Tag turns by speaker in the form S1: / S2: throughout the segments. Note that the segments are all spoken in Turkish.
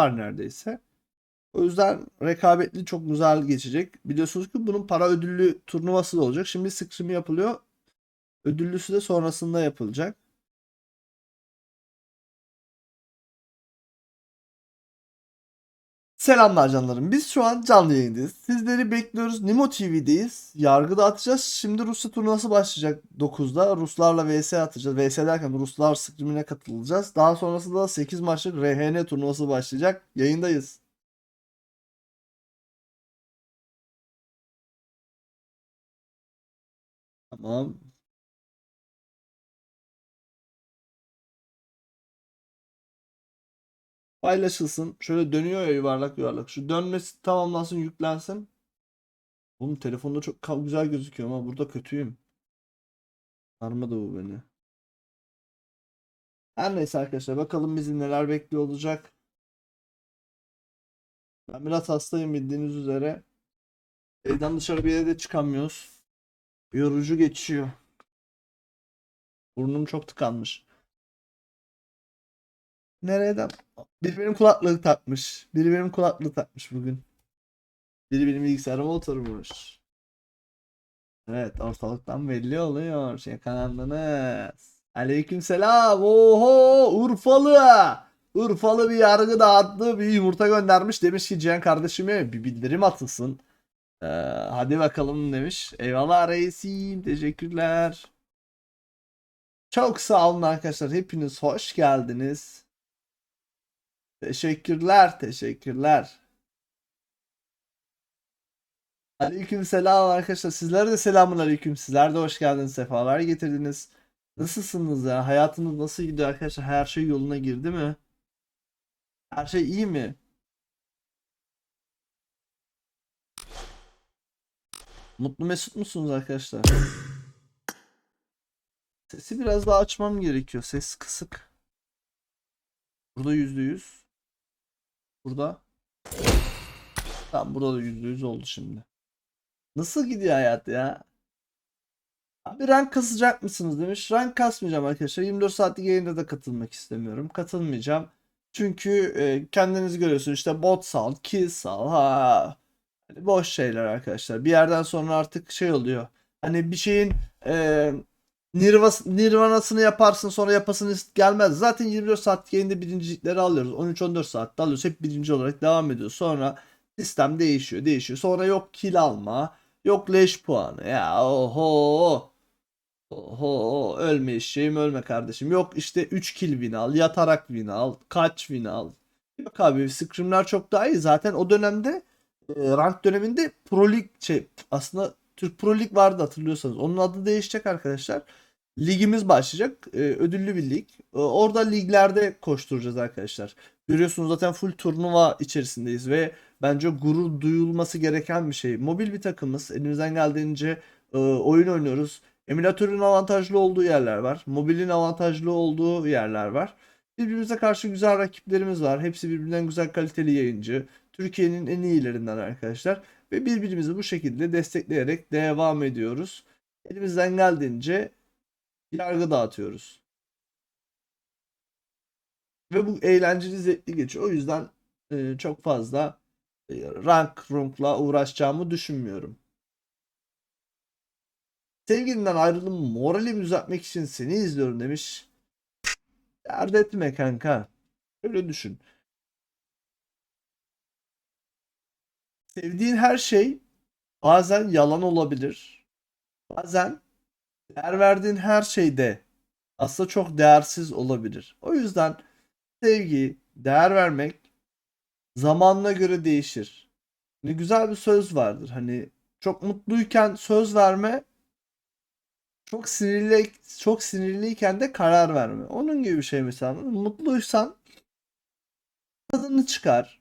S1: var neredeyse. O yüzden rekabetli çok güzel geçecek. Biliyorsunuz ki bunun para ödüllü turnuvası da olacak. Şimdi scrim'i yapılıyor. Ödüllüsü de sonrasında yapılacak. Selamlar canlarım. Biz şu an canlı yayındayız. Sizleri bekliyoruz. Nimo TV'deyiz. Yargıda atacağız. Şimdi Rusya turnuvası başlayacak 9'da. Ruslarla VS atacağız. VS derken Ruslar scrimine katılacağız. Daha sonrasında da 8 maçlık RHN turnuvası başlayacak. Yayındayız. Tamam. Paylaşılsın. Şöyle dönüyor ya yuvarlak yuvarlak. Şu dönmesi tamamlansın, yüklensin. Oğlum telefonda çok güzel gözüküyor ama burada kötüyüm. Sarmadı bu beni. Her neyse arkadaşlar bakalım bizi neler bekliyor olacak. Ben biraz hastayım bildiğiniz üzere. Evden dışarı bir yere de çıkamıyoruz. Yorucu geçiyor. Burnum çok tıkanmış. Nereden? Biri benim kulaklığı takmış. Biri benim kulaklığı takmış bugün. Biri benim bilgisayarıma oturmuş. Evet ortalıktan belli oluyor. Yakalandınız. Aleykümselam. Oho Urfalı. Urfalı bir yargı dağıttı. Bir yumurta göndermiş. Demiş ki Cihan kardeşime bir bildirim atılsın. Ee, hadi bakalım demiş. Eyvallah reisim. Teşekkürler. Çok sağ olun arkadaşlar. Hepiniz hoş geldiniz. Teşekkürler, teşekkürler. Aleyküm selam arkadaşlar. Sizlere de selamun aleyküm. Sizler de hoş geldiniz. Sefalar getirdiniz. Nasılsınız ya? Hayatınız nasıl gidiyor arkadaşlar? Her şey yoluna girdi mi? Her şey iyi mi? Mutlu mesut musunuz arkadaşlar? Sesi biraz daha açmam gerekiyor. Ses kısık. Burada yüzde yüz. Burada. Tamam burada da yüzde yüz oldu şimdi. Nasıl gidiyor hayat ya? Abi rank kasacak mısınız demiş. Rank kasmayacağım arkadaşlar. 24 saatlik yayında da katılmak istemiyorum. Katılmayacağım. Çünkü e, kendiniz görüyorsunuz işte bot sal, kill sal. Ha. Hani boş şeyler arkadaşlar. Bir yerden sonra artık şey oluyor. Hani bir şeyin e, Nirvas, Nirvana'sını yaparsın sonra yapasını gelmez. Zaten 24 saat yayında birincilikleri alıyoruz. 13-14 saatte alıyoruz. Hep birinci olarak devam ediyor. Sonra sistem değişiyor değişiyor. Sonra yok kill alma. Yok leş puanı. Ya oho. Oho ölme eşeğim ölme kardeşim. Yok işte 3 kill win al. Yatarak win al. Kaç win al. Yok abi scrimler çok daha iyi. Zaten o dönemde e, rank döneminde Pro Lig şey aslında Türk Pro Lig vardı hatırlıyorsanız. Onun adı değişecek arkadaşlar. Ligimiz başlayacak. Ee, ödüllü bir lig. Ee, orada liglerde koşturacağız arkadaşlar. Görüyorsunuz zaten full turnuva içerisindeyiz ve bence gurur duyulması gereken bir şey. Mobil bir takımız. Elimizden geldiğince e, oyun oynuyoruz. Emülatörün avantajlı olduğu yerler var. Mobilin avantajlı olduğu yerler var. Birbirimize karşı güzel rakiplerimiz var. Hepsi birbirinden güzel kaliteli yayıncı. Türkiye'nin en iyilerinden arkadaşlar. Ve birbirimizi bu şekilde destekleyerek devam ediyoruz. Elimizden geldiğince yargı dağıtıyoruz. Ve bu eğlenceli zevkli geçiyor. O yüzden e, çok fazla e, rank runkla uğraşacağımı düşünmüyorum. Sevgilinden ayrıldım moralimi düzeltmek için seni izliyorum demiş. Dert etme kanka. Öyle düşün. Sevdiğin her şey bazen yalan olabilir. Bazen değer verdiğin her şey de aslında çok değersiz olabilir. O yüzden sevgi, değer vermek zamanına göre değişir. Ne güzel bir söz vardır. Hani çok mutluyken söz verme, çok sinirli çok sinirliyken de karar verme. Onun gibi bir şey mesela. Mutluysan tadını çıkar.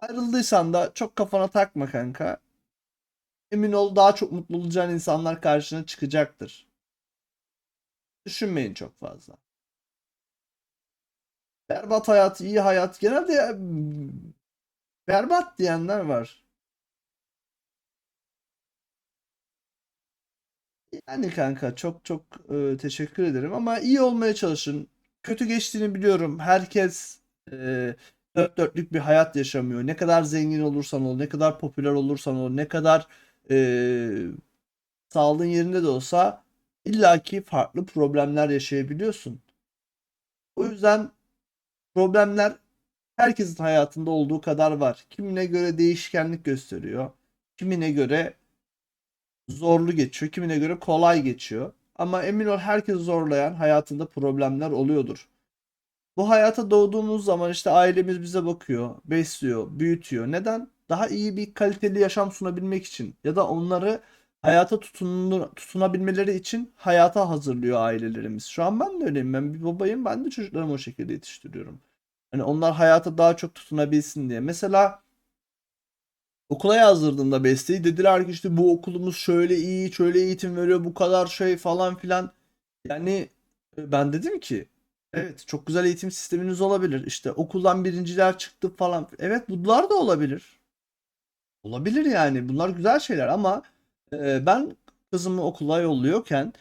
S1: Ayrıldıysan da çok kafana takma kanka. Emin ol daha çok mutlu olacağın insanlar karşına çıkacaktır. Düşünmeyin çok fazla. Berbat hayat, iyi hayat. Genelde ya, berbat diyenler var. Yani kanka çok çok e, teşekkür ederim ama iyi olmaya çalışın. Kötü geçtiğini biliyorum. Herkes e, dört dörtlük bir hayat yaşamıyor. Ne kadar zengin olursan ol, ne kadar popüler olursan ol, ne kadar eee sağlığın yerinde de olsa illaki farklı problemler yaşayabiliyorsun. O yüzden problemler herkesin hayatında olduğu kadar var. Kimine göre değişkenlik gösteriyor. Kimine göre zorlu geçiyor, kimine göre kolay geçiyor. Ama emin ol herkes zorlayan hayatında problemler oluyordur. Bu hayata doğduğumuz zaman işte ailemiz bize bakıyor, besliyor, büyütüyor. Neden? Daha iyi bir kaliteli yaşam sunabilmek için ya da onları hayata tutunur, tutunabilmeleri için hayata hazırlıyor ailelerimiz. Şu an ben de öyleyim. Ben bir babayım. Ben de çocuklarımı o şekilde yetiştiriyorum. Hani onlar hayata daha çok tutunabilsin diye. Mesela okula yazdırdığımda Beste'yi dediler ki işte bu okulumuz şöyle iyi, şöyle eğitim veriyor, bu kadar şey falan filan. Yani e, ben dedim ki evet çok güzel eğitim sisteminiz olabilir. İşte okuldan birinciler çıktı falan. Evet bunlar da olabilir. Olabilir yani. Bunlar güzel şeyler ama e, ben kızımı okula yolluyorken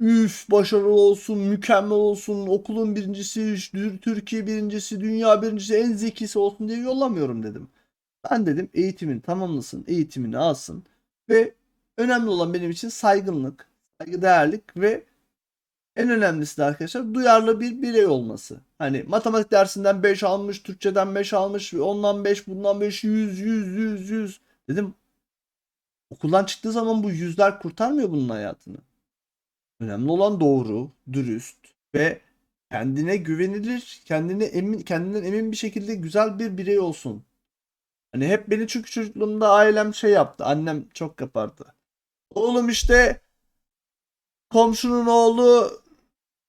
S1: üf başarılı olsun, mükemmel olsun, okulun birincisi, Türkiye birincisi, dünya birincisi, en zekisi olsun diye yollamıyorum dedim. Ben dedim eğitimini tamamlasın, eğitimini alsın ve önemli olan benim için saygınlık, saygıdeğerlik ve en önemlisi de arkadaşlar duyarlı bir birey olması. Hani matematik dersinden 5 almış, Türkçeden 5 almış, ondan 5, bundan 5, 100, 100, 100, 100. Dedim okuldan çıktığı zaman bu yüzler kurtarmıyor bunun hayatını. Önemli olan doğru, dürüst ve kendine güvenilir, kendine emin, kendinden emin bir şekilde güzel bir birey olsun. Hani hep beni çünkü çocukluğumda ailem şey yaptı. Annem çok yapardı. Oğlum işte komşunun oğlu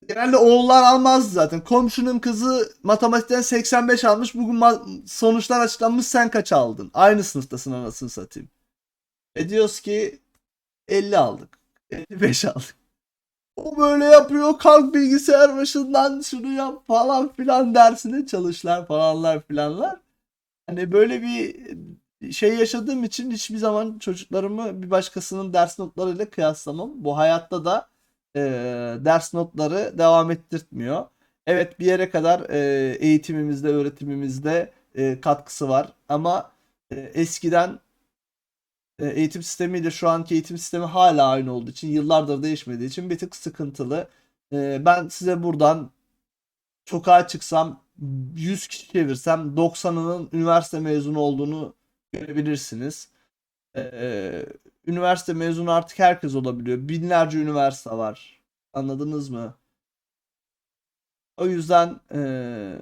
S1: genelde oğullar almazdı zaten. Komşunun kızı matematikten 85 almış. Bugün sonuçlar açıklanmış sen kaç aldın? Aynı sınıftasın anasını satayım. E diyoruz ki 50 aldık. 55 aldık. O böyle yapıyor kalk bilgisayar başından şunu yap falan filan dersine çalışlar falanlar filanlar. Hani böyle bir şey yaşadığım için hiçbir zaman çocuklarımı bir başkasının ders notlarıyla kıyaslamam. Bu hayatta da e, ders notları devam ettirtmiyor. Evet bir yere kadar e, eğitimimizde, öğretimimizde e, katkısı var. Ama e, eskiden e, eğitim sistemiyle şu anki eğitim sistemi hala aynı olduğu için, yıllardır değişmediği için bir tık sıkıntılı. E, ben size buradan sokağa çıksam 100 kişi çevirsem 90'ının üniversite mezunu olduğunu görebilirsiniz. Ee, üniversite mezunu artık herkes olabiliyor. Binlerce üniversite var. Anladınız mı? O yüzden ee,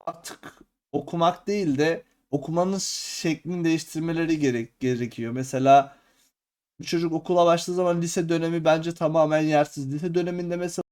S1: artık okumak değil de okumanın şeklini değiştirmeleri gerek gerekiyor. Mesela bir çocuk okula başladığı zaman lise dönemi bence tamamen yersiz. Lise döneminde mesela